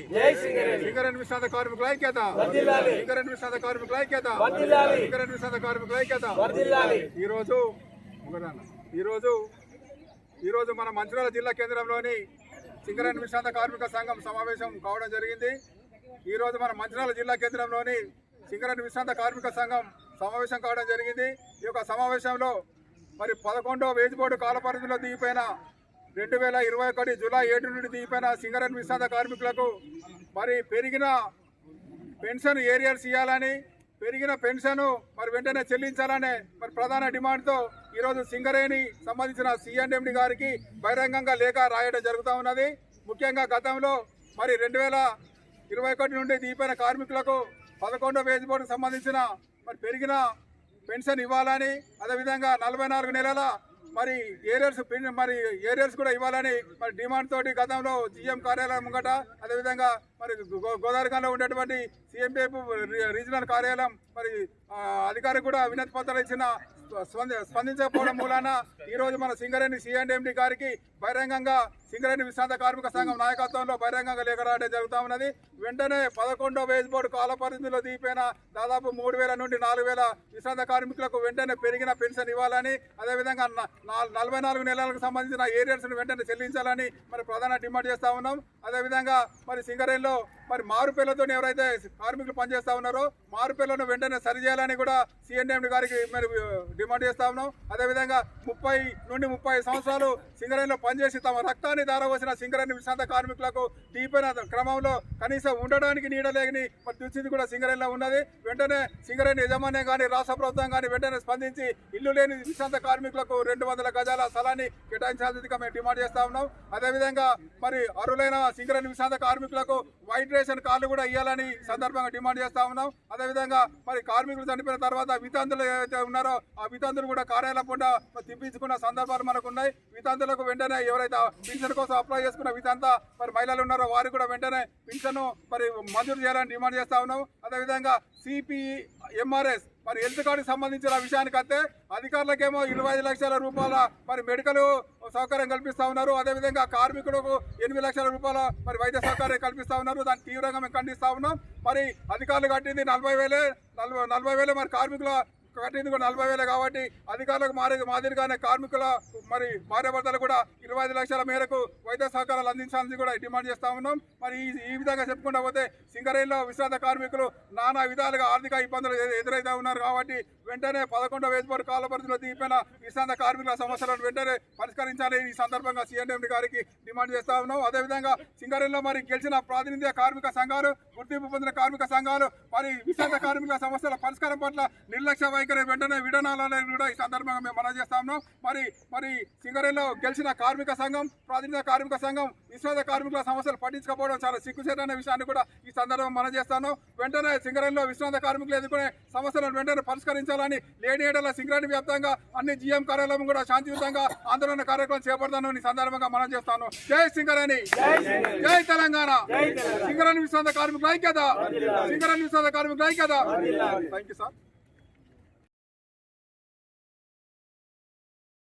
సింగరేణి. జై సింగరేణి. విశ్రాంత కార్మికుల ఐక్యత. సింగరేణి విశ్రాంత కార్మికుల ఐక్యత. సింగరేణి విశ్రాంత కార్మికుల ఐక్యత. ఈరోజు. ఈరోజు ఈరోజు మన మంచిర్యాల జిల్లా కేంద్రంలోని సింగరేణి విశ్రాంత కార్మిక సంఘం సమావేశం కావడం జరిగింది. ఈరోజు మన మంచిర్యాల జిల్లా కేంద్రంలోని సింగరేణి విశ్రాంత కార్మిక సంఘం సమావేశం కావడం జరిగింది. ఈ యొక్క సమావేశంలో మరి పదకొండో వేజ్ బోర్డు కాలపరిధిలో దిగిపోయిన రెండు వేల ఇరవై ఒకటి జూలై ఏడు నుండి దిగిపోయిన సింగరన్ విశ్రాంత కార్మికులకు మరి పెరిగిన పెన్షన్ ఏరియర్స్ ఇవ్వాలని పెరిగిన పెన్షన్ మరి వెంటనే చెల్లించాలనే మరి ప్రధాన డిమాండ్తో ఈరోజు సింగరేణి సంబంధించిన సిఎండి గారికి బహిరంగంగా లేఖ రాయడం జరుగుతూ ఉన్నది. ముఖ్యంగా గతంలో మరి రెండు వేల ఇరవై ఒకటి నుండి దిగిపోయిన కార్మికులకు పదకొండో వేజ్ బోర్డుకు సంబంధించిన మరి పెరిగిన పెన్షన్ ఇవ్వాలని అదేవిధంగా నలభై నాలుగు నెలల మరి ఏరియర్స్ మరి ఏరియర్స్ కూడా ఇవ్వాలని మరి డిమాండ్ తోటి గతంలో జిఎం కార్యాలయం ముంగట అదేవిధంగా మరి గో- గోదావరిఖాన్లో ఉండేటువంటి సిఎంపీఎఫ్ రీజనల్ కార్యాలయం మరి అధికారికి కూడా వినతి పత్రాలు ఇచ్చిన స్పందించకపోవడం మూలాన ఈ రోజు మన సింగరేణి సిఎండిఎండి గారికి బహిరంగంగా సింగరేణి విశ్రాంత కార్మిక సంఘం నాయకత్వంలో బహిరంగంగా లేఖ రాయడం జరుగుతూ ఉన్నది. వెంటనే పదకొండో వేజ్ బోర్డు కాల పరిధిలో దిగిపోయిన దాదాపు మూడు వేల నుండి నాలుగు వేల విశ్రాంత కార్మికులకు వెంటనే పెరిగిన పెన్షన్ ఇవ్వాలని అదేవిధంగా నలభై నాలుగు నెలలకు సంబంధించిన ఏరియర్స్ వెంటనే చెల్లించాలని మరి ప్రధాన డిమాండ్ చేస్తా ఉన్నాం. అదేవిధంగా మరి సింగరేణిలో Ciao. మరి మారుపేళ్ళతో ఎవరైతే కార్మికులు పనిచేస్తా ఉన్నారో మారుపేళ్ళను వెంటనే సరిచేయాలని కూడా సిఎన్ఎండి గారికి మరి డిమాండ్ చేస్తా ఉన్నాం. అదేవిధంగా ముప్పై నుండి ముప్పై సంవత్సరాలు సింగరేణిలో పనిచేసి తమ రక్తాన్ని దారవసిన సింగరేణి విశ్రాంత కార్మికులకు తీపైన క్రమంలో కనీసం ఉండడానికి నీడలేని మరి దుస్థితి కూడా సింగరేణిలో ఉన్నది. వెంటనే సింగరేణి యజమాన్యం కానీ రాష్ట్ర ప్రభుత్వం కానీ వెంటనే స్పందించి ఇల్లు లేని విశ్రాంత కార్మికులకు రెండు వందల గజాల స్థలాన్ని కేటాయించాల్సిందిగా మేము డిమాండ్ చేస్తా ఉన్నాం. అదేవిధంగా మరి అరులైన సింగరేణి విశ్రాంత కార్మికులకు వైట్ రేషన్ కార్డు కూడా ఇవ్వాలని ఈ సందర్భంగా డిమాండ్ చేస్తా ఉన్నాం. అదేవిధంగా మరి కార్మికులు చనిపోయిన తర్వాత వితంతులు ఏవైతే ఉన్నారో ఆ వితంతులు కూడా కార్యాలయం కూడా తిప్పించుకున్న సందర్భాలు మనకు ఉన్నాయి. వితంతులకు వెంటనే ఎవరైతే పింఛన్ కోసం అప్లై చేసుకున్న వితంత మరి మహిళలు ఉన్నారో వారు కూడా వెంటనే పింఛను మరి మంజూరు చేయాలని డిమాండ్ చేస్తా ఉన్నాం. అదేవిధంగా సిపిఈ ఎంఆర్ఎస్ మరి హెల్త్ కార్డుకి సంబంధించిన విషయానికి వస్తే అధికారులకేమో ఇరవై ఐదు లక్షల రూపాయల మరి మెడికల్ సౌకర్యం కల్పిస్తా ఉన్నారు. అదేవిధంగా కార్మికులకు ఎనిమిది లక్షల రూపాయల మరి వైద్య సౌకర్యం కల్పిస్తా ఉన్నారు. దాన్ని తీవ్రంగా మేము ఖండిస్తూ ఉన్నాం. మరి అధికారులు కట్టింది నలభై వేలే నలభై నలభై వేలే మరి కార్మికుల కట్టింది కూడా నలభై వేలు కాబట్టి అధికారులకు మారి మాదిరిగానే కార్మికుల మరి భార్యాభర్తలు కూడా ఇరవై ఐదు లక్షల మేరకు వైద్య సహకారాలు అందించాలని కూడా డిమాండ్ చేస్తా ఉన్నాం. మరి ఈ ఈ విధంగా చెప్పుకుంటా పోతే సింగరేణిలో విశ్రాంత కార్మికులు నానా విధాలుగా ఆర్థిక ఇబ్బందులు ఎదురైతే ఉన్నారు కాబట్టి వెంటనే పదకొండవ వేసుబడి కాల పరిధిలో దిగిపోయిన విశ్రాంత కార్మికుల సమస్యలను వెంటనే పరిష్కరించాలి ఈ సందర్భంగా సీఎండి గారికి డిమాండ్ చేస్తా ఉన్నాం. అదేవిధంగా సింగరేణిలో మరి గెలిచిన ప్రాతినిధ్య కార్మిక సంఘాలు గుర్తింపు పొందిన కార్మిక సంఘాలు మరి విశ్రాంత కార్మికుల సమస్యల పరిష్కారం పట్ల నిర్లక్ష్య వైఖరి వెంటనే విడనాలని కూడా ఈ సందర్భంగా మేము మనం చేస్తా ఉన్నాం. మరి మరి సింగరేణిలో గెలిచిన కార్మిక సంఘం ప్రాతినిధ్య కార్మిక సంఘం విశ్రాంత కార్మికుల సమస్యలు పట్టించుకోవడం చాలా సిగ్గుచేట అనే విషయాన్ని కూడా ఈ సందర్భంగా మనం చేస్తాను వెంటనే సింగరేణిలో విశ్రాంత కార్మికులు ఎదుర్కొనే సమస్యలను వెంటనే పరిష్కరించాలని లేని ఏడల సింగరేణి వ్యాప్తంగా అన్ని జీఎం కార్యాలయం కూడా శాంతియుతంగా ఆందోళన కార్యక్రమం చేపడతాను ఈ సందర్భంగా మనం చేస్తాను జై సింగరేణి! జై తెలంగాణ! సింగరేణి విశ్రాంత కార్మికుల ఐక్యత! సింగరేణి విశ్రాంత కార్మికుల ఐక్యత! Thank you sir